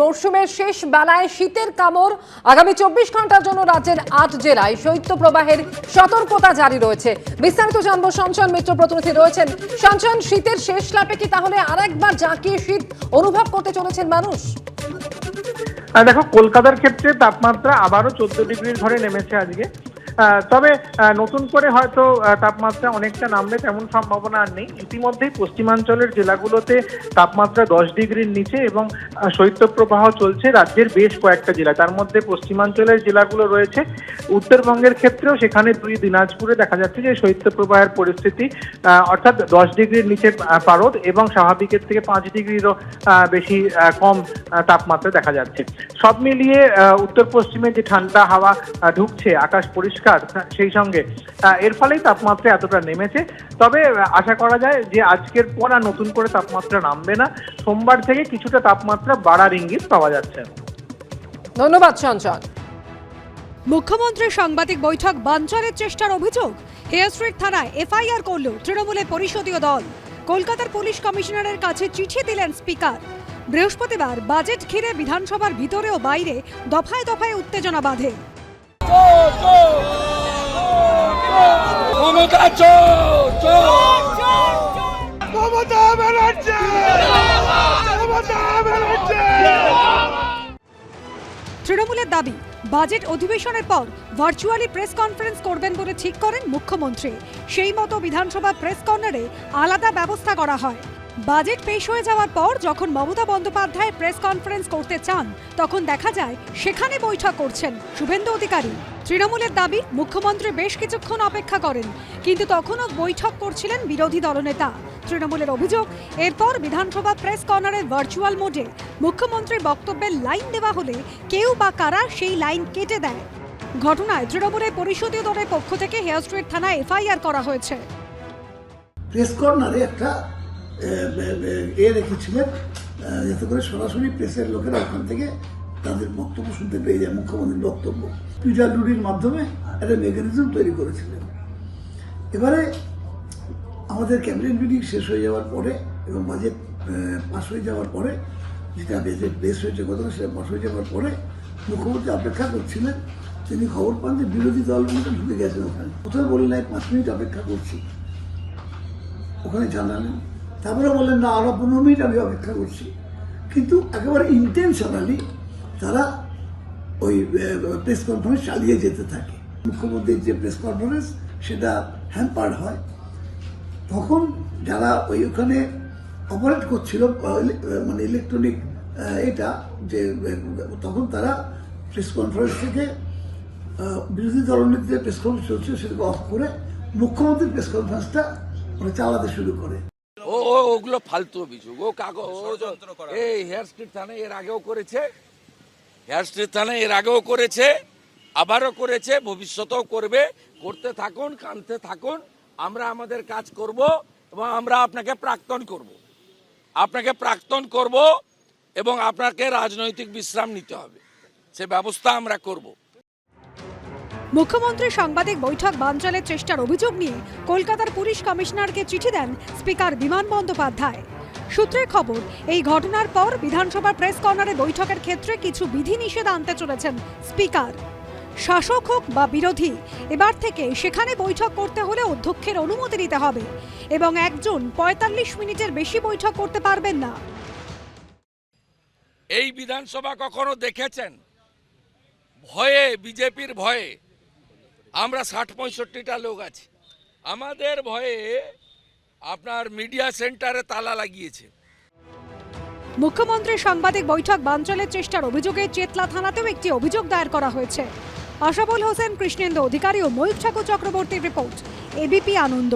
মরশুমের শেষ বেলায় শীতের কামড়। আগামী চব্বিশ ঘণ্টার জন্য রাজ্যের আট জেলায় শৈত্য প্রবাহের সতর্কতা জারি রয়েছে। বিস্তারিত জানব সঞ্চয়ন মিত্র প্রতিনিধি রয়েছেন। সঞ্চয়ন, শীতের শেষ লাপে কি তাহলে আরেকবার জাঁকিয়ে শীত অনুভব করতে চলেছেন মানুষ? দেখো, কলকাতার ক্ষেত্রে তাপমাত্রা আবারও চোদ্দ ডিগ্রির ঘরে নেমেছে আজকে। তবে নতুন করে হয়তো তাপমাত্রা অনেকটা নামবে তেমন সম্ভাবনা আর নেই। ইতিমধ্যেই পশ্চিমাঞ্চলের জেলাগুলোতে তাপমাত্রা দশ ডিগ্রির নিচে এবং শৈত্যপ্রবাহ চলছে রাজ্যের বেশ কয়েকটা জেলা তার মধ্যে পশ্চিমাঞ্চলের জেলাগুলো রয়েছে। উত্তরবঙ্গের ক্ষেত্রেও সেখানে দুই দিনাজপুরে দেখা যাচ্ছে যে শৈত্যপ্রবাহের পরিস্থিতি অর্থাৎ দশ ডিগ্রির নিচে পারদ এবং স্বাভাবিকের থেকে পাঁচ ডিগ্রিরও বেশি কম তাপমাত্রা দেখা যাচ্ছে। সব মিলিয়ে উত্তর পশ্চিমে যে ঠান্ডা হাওয়া ঢুকছে, আকাশ পরিষ্কার সেই সঙ্গে। এর ফলেই তাপমাত্রা এতটা নেমেছে। তবে আশা করা যায় যে আজকের পর আর নতুন করে তাপমাত্রা নামবে না। সোমবার থেকে কিছুটা তাপমাত্রা বাড়ার ইঙ্গিত পাওয়া যাচ্ছে। ধন্যবাদ সঞ্চয়ন মুখ্যমন্ত্রীর সাংবাদিক বৈঠক বানচালের চেষ্টার অভিযোগ। হেয়ার স্ট্রিট থানায় এফআইআর করল তৃণমূলের পরিষদীয় দল। কলকাতার পুলিশ কমিশনারের কাছে চিঠি দিলেন স্পিকার। বৃহস্পতিবার বাজেট ঘিরে বিধানসভার ভিতরে ও বাইরে দফায় দফায় উত্তেজনা বাঁধে। ক্ষমতা চোর চোর। মমতা ব্যানার্জি! মমতা ব্যানার্জি! তৃণমূলের দাবি বাজেট অধিবেশনের পর ভার্চুয়ালি প্রেস কনফারেন্স করবেন বলে ঠিক করেন মুখ্যমন্ত্রী। সেই মতো বিধানসভা প্রেস কর্নারে আলাদা ব্যবস্থা করা হয়। বাজেট পেশ হয়ে যাওয়ার পর যখন মমতা বন্দ্যোপাধ্যায় প্রেস কনফারেন্স করতে চান, তখন দেখা যায় সেখানে বৈঠক করছেন শুভেন্দু অধিকারী। তৃণমূলের দাবি, মুখ্যমন্ত্রী বেশ কিছুক্ষণ অপেক্ষা করেন, কিন্তু তখনও বৈঠক করছিলেন বিরোধী দলনেতা। তৃণমূলের অভিযোগ, এরপর বিধানসভা প্রেস কর্নারের ভার্চুয়াল মোডে মুখ্যমন্ত্রীর বক্তব্যের লাইন দেওয়া হলে কেউ বা কারা সেই লাইন কেটে দেয়। ঘটনায় তৃণমূলের পরিষদীয় দলের পক্ষ থেকে হেয়ার স্ট্রিট থানায় এফআইআর করা হয়েছে। প্রেস কর্নারে একটা এ, রেখেছিলেন যাতে করে সরাসরি প্রেসের লোকেরা ওখান থেকে তাদের বক্তব্য শুনতে পেয়ে যায় মুখ্যমন্ত্রীর বক্তব্য। পিডাব্লিউডির মাধ্যমে একটা মেকানিজম তৈরি করেছিলেন। এবারে আমাদের ক্যাবিনেট মিটিং শেষ হয়ে যাওয়ার পরে এবং বাজেট পাস হয়ে যাওয়ার পরে যেটা বাজেট বেশ হয়েছে গতকাল সেটা পাস হয়ে যাওয়ার পরে মুখ্যমন্ত্রী অপেক্ষা করছিলেন। তিনি খবর পান যে বিরোধী দলগুলো ঢুকে গেছেন ওখানে। কোথাও বললেন "এই পাঁচ মিনিট অপেক্ষা করছি। ওখানে জানালেন তারপরে বললেন, না, আরও পনেরো মিনিট আমি অপেক্ষা করছি। কিন্তু একেবারে ইন্টেনশনালি তারা ওই প্রেস কনফারেন্স চালিয়ে যেতে থাকে। মুখ্যমন্ত্রীর যে প্রেস কনফারেন্স সেটা হ্যাম্পার্ড হয়। তখন যারা ওই ওখানে অপারেট করছিল মানে ইলেকট্রনিক এটা যে তখন তারা প্রেস কনফারেন্স থেকে বিরোধী দলনেত্রীদের প্রেস কনফারেন্স চলছে, সেটাকে অফ করে মুখ্যমন্ত্রীর প্রেস কনফারেন্সটা মানে চালাতে শুরু করে। ও ওগুলো ফালতু অভিযোগ। ও কাগজ এই হেয়ার স্ট্রিট থানায় এর আগেও করেছে। হেয়ার স্ট্রিট থানায় এর আগেও করেছে আবারও করেছে ভবিষ্যতেও করবে। করতে থাকুন কানতে থাকুন আমরা আমাদের কাজ করব এবং আমরা আপনাকে প্রাক্তন করব। আপনাকে প্রাক্তন করব এবং আপনাকে রাজনৈতিক বিশ্রাম নিতে হবে। সে ব্যবস্থা আমরা করব। মুখ্যমন্ত্রী সাংবাদিক বৈঠক বানচালের চেষ্টার অভিযোগ নিয়ে কলকাতার পুলিশ কমিশনারকে চিঠি দেন স্পিকার বিমান বন্দ্যোপাধ্যায়। সূত্রের খবর, এই ঘটনার পর বিধানসভার প্রেস কর্নারে বৈঠকের ক্ষেত্রে কিছু বিধিনিষেধ আনতে চলেছেন স্পিকার। শাসক হোক বা বিরোধী, এবার থেকে সেখানে বৈঠক করতে হলে অধ্যক্ষের অনুমতি নিতে হবে এবং একজন পঁয়তাল্লিশ মিনিটের বেশি বৈঠক করতে পারবেন না। এই বিধানসভা কখনো দেখেছেন? ভয়ে, বিজেপির ভয়ে আমরা ষাট পঁয়ষট্টিটা লোক আছি। আমাদের ভয়ে আপনার মিডিয়া সেন্টারে তালা লাগিয়েছে। মুখ্যমন্ত্রীর সাংবাদিক বৈঠক বাঞ্চলের চেষ্টার অভিযোগে চেতলা থানাতেও একটি অভিযোগ দায়ের করা হয়েছে। আশাবুল হোসেন কৃষ্ণেন্দু অধিকারী ও ময়ূর ঠাকুর চক্রবর্তীর রিপোর্ট, এবিপি আনন্দ।